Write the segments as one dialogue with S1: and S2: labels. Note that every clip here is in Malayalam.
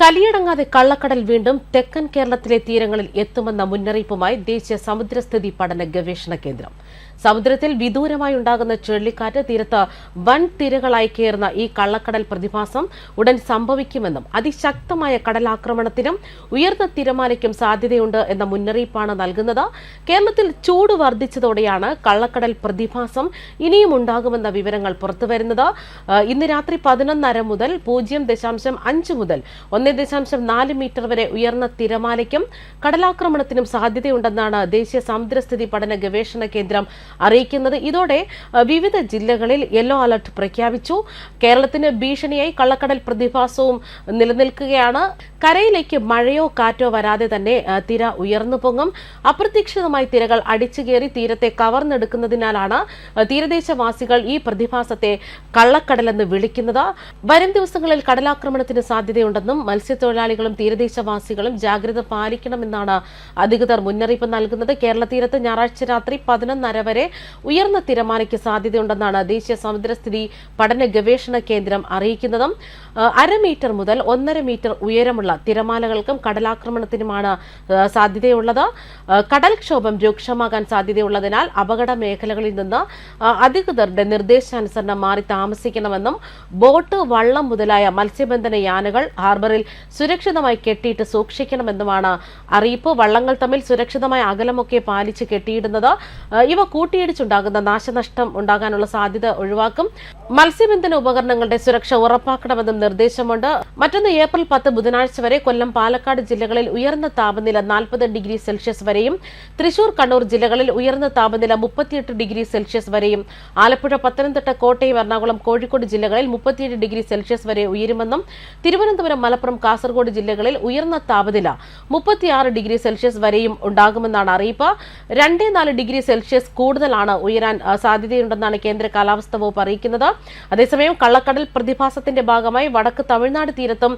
S1: കലിയടങ്ങാതെ കള്ളക്കടൽ വീണ്ടും തെക്കൻ കേരളത്തിലെ തീരങ്ങളിൽ എത്തുമെന്ന മുന്നറിയിപ്പുമായി ദേശീയ സമുദ്രസ്ഥിതി പഠന ഗവേഷണ കേന്ദ്രം. സമുദ്രത്തിൽ വിദൂരമായി ഉണ്ടാകുന്ന ചുഴലിക്കാറ്റ് തീരത്ത് വൻ തിരകളായി കയറുന്ന ഈ കള്ളക്കടൽ പ്രതിഭാസം ഉടൻ സംഭവിക്കുമെന്നും അതിശക്തമായ കടലാക്രമണത്തിനും ഉയർന്ന തിരമാലയ്ക്കും സാധ്യതയുണ്ട് എന്ന മുന്നറിയിപ്പാണ് നൽകുന്നത്. കേരളത്തിൽ ചൂട് വർദ്ധിച്ചതോടെയാണ് കള്ളക്കടൽ പ്രതിഭാസം ഇനിയും ഉണ്ടാകുമെന്ന വിവരങ്ങൾ പുറത്തുവരുന്നത്. ഇന്ന് രാത്രി പതിനൊന്നര മുതൽ പൂജ്യം ദശാംശം അഞ്ച് മുതൽ ഒന്ന് ദശാംശം നാല് മീറ്റർ വരെ ഉയർന്ന തിരമാലയ്ക്കും കടലാക്രമണത്തിനും സാധ്യതയുണ്ടെന്നാണ് ദേശീയ സമുദ്രസ്ഥിതി പഠന ഗവേഷണ കേന്ദ്രം അറിയിക്കുന്നത്. ഇതോടെ വിവിധ ജില്ലകളിൽ യെല്ലോ അലർട്ട് പ്രഖ്യാപിച്ചു. കേരളത്തിന് ഭീഷണിയായി കള്ളക്കടൽ പ്രതിഭാസവും നിലനിൽക്കുകയാണ്. കരയിലേക്ക് മഴയോ കാറ്റോ വരാതെ തന്നെ തിര ഉയർന്നു പൊങ്ങും. അപ്രതീക്ഷിതമായി തിരകൾ അടിച്ചുകയറി തീരത്തെ കവർന്നെടുക്കുന്നതിനാലാണ് തീരദേശവാസികൾ ഈ പ്രതിഭാസത്തെ കള്ളക്കടലെന്ന് വിളിക്കുന്നത്. വരും ദിവസങ്ങളിൽ കടലാക്രമണത്തിന് സാധ്യതയുണ്ടെന്നും മത്സ്യത്തൊഴിലാളികളും തീരദേശവാസികളും ജാഗ്രത പാലിക്കണമെന്നാണ് അധികൃതർ മുന്നറിയിപ്പ് നൽകുന്നത്. കേരള തീരത്ത് ഞായറാഴ്ച രാത്രി പതിനൊന്നര വരെ ഉയർന്ന തിരമാലയ്ക്ക് സാധ്യതയുണ്ടെന്നാണ് ദേശീയ സമുദ്രസ്ഥിതി പഠന ഗവേഷണ കേന്ദ്രം അറിയിക്കുന്നതും. അരമീറ്റർ അര മീറ്റർ മുതൽ ഒന്നര മീറ്റർ ഉയരമുള്ള തിരമാലകൾക്കും കടലാക്രമണത്തിനുമാണ് സാധ്യതയുള്ളത്. കടൽക്ഷോഭം രൂക്ഷമാകാൻ സാധ്യതയുള്ളതിനാൽ അപകട മേഖലകളിൽ നിന്ന് അധികൃതരുടെ നിർദ്ദേശാനുസരണം മാറി താമസിക്കണമെന്നും ബോട്ട് വള്ളം മുതലായ മത്സ്യബന്ധന യാനകൾ ഹാർബറിൽ സുരക്ഷിതമായി കെട്ടിയിട്ട് സൂക്ഷിക്കണമെന്നുമാണ് അറിയിപ്പ്. വള്ളങ്ങൾ തമ്മിൽ സുരക്ഷിതമായ അകലമൊക്കെ പാലിച്ച് കെട്ടിയിടുന്നത് ഇവ കൂട്ടിയിടിച്ചുണ്ടാകുന്ന നാശനഷ്ടം ഉണ്ടാകാനുള്ള സാധ്യത ഒഴിവാക്കും. മത്സ്യബന്ധന ഉപകരണങ്ങളുടെ സുരക്ഷ ഉറപ്പാക്കണമെന്നും നിർദ്ദേശമുണ്ട്. മറ്റൊന്ന് ഏപ്രിൽ പത്ത് ബുധനാഴ്ച വരെ കൊല്ലം പാലക്കാട് ജില്ലകളിൽ ഉയർന്ന താപനില നാൽപ്പത് ഡിഗ്രി സെൽഷ്യസ് വരെയും തൃശൂർ കണ്ണൂർ ജില്ലകളിൽ ഉയർന്ന താപനില മുപ്പത്തിയെട്ട് ഡിഗ്രി സെൽഷ്യസ് വരെയും ആലപ്പുഴ പത്തനംതിട്ട കോട്ടയം എറണാകുളം കോഴിക്കോട് ജില്ലകളിൽ മുപ്പത്തിയേഴ് ഡിഗ്രി സെൽഷ്യസ് വരെ ഉയരുമെന്നും തിരുവനന്തപുരം മലപ്പുറം കാസർഗോഡ് ജില്ലകളിൽ ഉയർന്ന താപനില. മുപ്പത്തിയാറ് ഡിഗ്രി സെൽഷ്യസ് വരെയും ഉണ്ടാകുമെന്നാണ് അറിയിപ്പ്. രണ്ടേ നാല് ഡിഗ്രി സെൽഷ്യസ് കൂടുതലാണ് ഉയരാൻ സാധ്യതയുണ്ടെന്നാണ് കേന്ദ്ര കാലാവസ്ഥ വകുപ്പ് അറിയിക്കുന്നത്. അതേസമയം കള്ളക്കടൽ പ്രതിഭാസത്തിന്റെ ഭാഗമായി വടക്ക് തമിഴ്നാട് തീരത്തും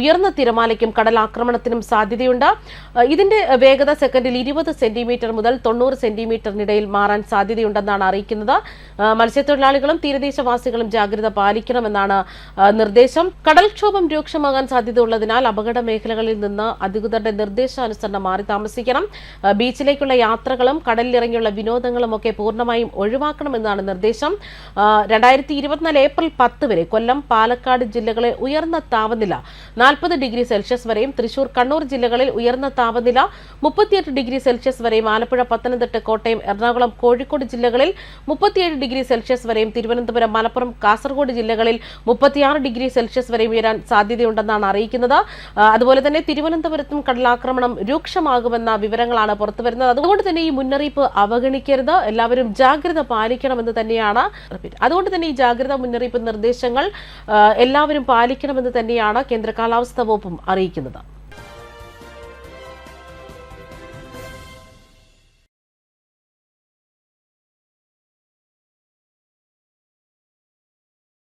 S1: ഉയർന്ന തിരമാലയ്ക്കും കടലാക്രമണത്തിനും സാധ്യതയുണ്ട്. ഇതിന്റെ വേഗത സെക്കൻഡിൽ ഇരുപത് സെന്റിമീറ്റർ മുതൽ തൊണ്ണൂറ് സെന്റിമീറ്ററിനിടയിൽ മാറാൻ സാധ്യതയുണ്ടെന്നാണ് അറിയിക്കുന്നത്. മത്സ്യത്തൊഴിലാളികളും തീരദേശവാസികളും ജാഗ്രത പാലിക്കണമെന്നാണ് നിർദ്ദേശം. കടൽക്ഷോഭം രൂക്ഷമാകാൻ സാധ്യതയുള്ളതിനാൽ അപകട മേഖലകളിൽ നിന്ന് അധികൃതരുടെ നിർദ്ദേശാനുസരണം മാറി താമസിക്കണം. ബീച്ചിലേക്കുള്ള യാത്രകളും കടലിലിറങ്ങിയുള്ള വിനോദങ്ങളും ഒക്കെ പൂർണമായും ഒഴിവാക്കണമെന്നാണ് നിർദ്ദേശം. രണ്ടായിരത്തി ഇരുപത്തിനാല് ഏപ്രിൽ പത്ത് വരെ കൊല്ലം പാലക്കാട് ജില്ലകളിൽ ഉയർന്ന താപനില നാൽപ്പത് ഡിഗ്രി സെൽഷ്യസ് വരെയും തൃശൂർ കണ്ണൂർ ജില്ലകളിൽ ഉയർന്ന താപനില മുപ്പത്തിയെട്ട് ഡിഗ്രി സെൽഷ്യസ് വരെയും ആലപ്പുഴ പത്തനംതിട്ട കോട്ടയം എറണാകുളം കോഴിക്കോട് ജില്ലകളിൽ മുപ്പത്തിയേഴ് ഡിഗ്രി സെൽഷ്യസ് വരെയും തിരുവനന്തപുരം മലപ്പുറം കാസർഗോഡ് ജില്ലകളിൽ മുപ്പത്തിയാറ് ഡിഗ്രി സെൽഷ്യസ് വരെയും ഉയരാൻ സാധ്യതയുണ്ടെന്നാണ് അറിയിക്കുന്നത്. അതുപോലെ തന്നെ തിരുവനന്തപുരത്തും കടലാക്രമണം രൂക്ഷമാകുമെന്ന വിവരങ്ങളാണ് പുറത്തു വരുന്നത്. അതുകൊണ്ട് തന്നെ ഈ മുന്നറിയിപ്പ് അവഗണിക്കരുത്. എല്ലാവരും ജാഗ്രത പാലിക്കണമെന്ന് തന്നെയാണ് അതുകൊണ്ട് തന്നെ ഈ ജാഗ്രത മുന്നറിയിപ്പ് നിർദ്ദേശങ്ങൾ എല്ലാവരും പാലിക്കണമെന്ന് തന്നെയാണ് കേന്ദ്ര കാലാവസ്ഥാ വകുപ്പും അറിയിക്കുന്നത്.